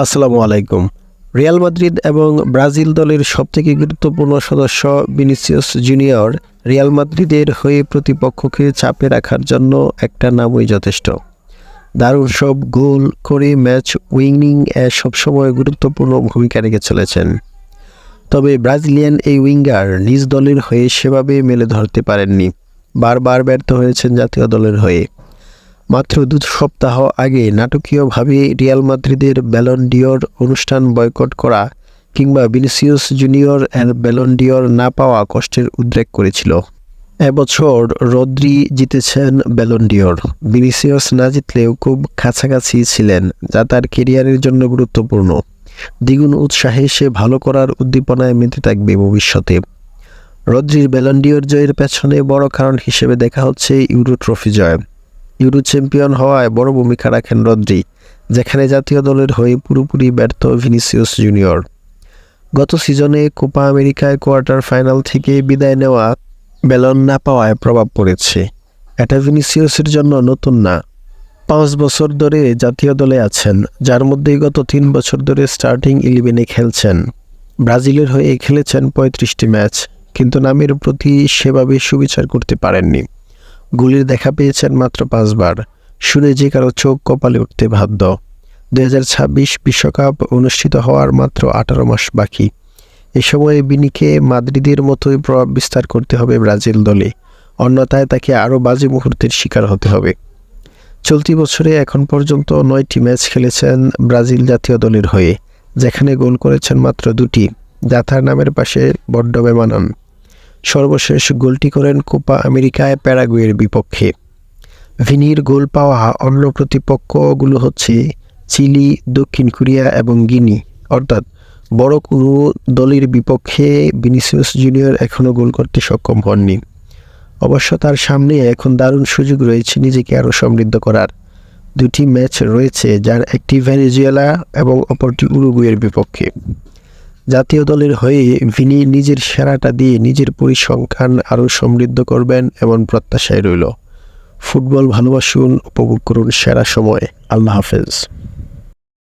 আসসালামু আলাইকুম। Real Madrid এবং ব্রাজিল দলের সবথেকে গুরুত্বপূর্ণ সদস্য ভিনিসিয়াস জুনিয়র রিয়াল মাদ্রিদের হয়ে প্রতিপক্ষকে চাপে রাখার জন্য একটা নামই যথেষ্ট। দারুণ সব গোল করে ম্যাচ উইনিং এ সবসময় গুরুত্বপূর্ণ ভূমিকা রেখে চলেছেন। তবে ব্রাজিলিয়ান এই উইঙ্গার নিজ দলের হয়ে সেভাবে মেলে ধরতে পারেননি। বারবার ব্যর্থ হয়েছেন জাতীয় দলের হয়ে। মাত্র দু সপ্তাহ আগে নাটকীয়ভাবে রিয়াল মাদ্রিদের ব্যালন ডিওর অনুষ্ঠান বয়কট করা কিংবা ভিনিসিয়াস জুনিয়র এর ব্যালন ডিওর না পাওয়া কষ্টের উদ্রেক করেছিল। এবছর রদ্রি জিতেছেন ব্যালন ডিওর ভিনিসিয়াস না জিতলেও খুব কাছাকাছি ছিলেন, যা তার কেরিয়ারের জন্য গুরুত্বপূর্ণ। দ্বিগুণ উৎসাহে সে ভালো করার উদ্দীপনায় মেতে থাকবে ভবিষ্যতে। রদ্রির ব্যালন্ডিওর জয়ের পেছনে বড় কারণ হিসেবে দেখা হচ্ছে ইউরো ট্রফি জয়। ইউরো চ্যাম্পিয়ন হওয়ায় বড় ভূমিকা রাখেন রদ্রি, যেখানে জাতীয় দলের হয়ে পুরোপুরি ব্যর্থ ভিনিসিয়াস জুনিয়র। গত সিজনে কোপা আমেরিকায় কোয়ার্টার ফাইনাল থেকে বিদায় নেওয়া বেলন না পাওয়ায় প্রভাব পড়েছে। এটা ভিনিসিয়াসের জন্য নতুন না। পাঁচ বছর ধরে জাতীয় দলে আছেন, যার মধ্যে গত তিন বছর ধরে স্টার্টিং ইলেভেনে খেলছেন। ব্রাজিলের হয়ে খেলেছেন পঁয়ত্রিশটি ম্যাচ, কিন্তু নামের প্রতি সেভাবে সুবিচার করতে পারেননি। গুলির দেখা পেয়েছেন মাত্র পাঁচবার। শুনে যে কারও চোখ কপালে উঠতে বাধ্য। ছাব্বিশ বিশ্বকাপ অনুষ্ঠিত হওয়ার মাত্র আঠারো মাস বাকি। এ সময়ে বিনিকে মাদ্রিদের মতোই প্রভাব বিস্তার করতে হবে ব্রাজিল দলে। অন্যথায় তাকে আরও বাজে মুহূর্তের শিকার হতে হবে। চলতি বছরে এখন পর্যন্ত নয়টি ম্যাচ খেলেছেন ব্রাজিল জাতীয় দলের হয়ে, যেখানে গোল করেছেন মাত্র দুটি, যা তার নামের পাশে বড্ড বেমানান। সর্বশেষ গোলটি করেন কোপা আমেরিকায় প্যারাগুয়ের বিপক্ষে। ভিনির গোল পাওয়া অন্য প্রতিপক্ষগুলো হচ্ছে চিলি, দক্ষিণ কোরিয়া এবং গিনি। অর্থাৎ বড় কোনো দলের বিপক্ষে ভিনিসিয়াস জুনিয়র এখনও গোল করতে সক্ষম হননি। অবশ্য তার সামনে এখন দারুণ সুযোগ রয়েছে নিজেকে আরও সমৃদ্ধ করার। দুটি ম্যাচ রয়েছে যার একটি ভেনেজুয়েলা এবং অপরটি উরুগুয়ের বিপক্ষে। জাতীয় দলের হয়ে ভিনি নিজের সেরাটা দিয়ে নিজের পরিসংখ্যান আরও সমৃদ্ধ করবেন এমন প্রত্যাশায় রইল। ফুটবল ভালোবাসুন, উপভোগ করুন সেরা সময়। আল্লাহ হাফেজ।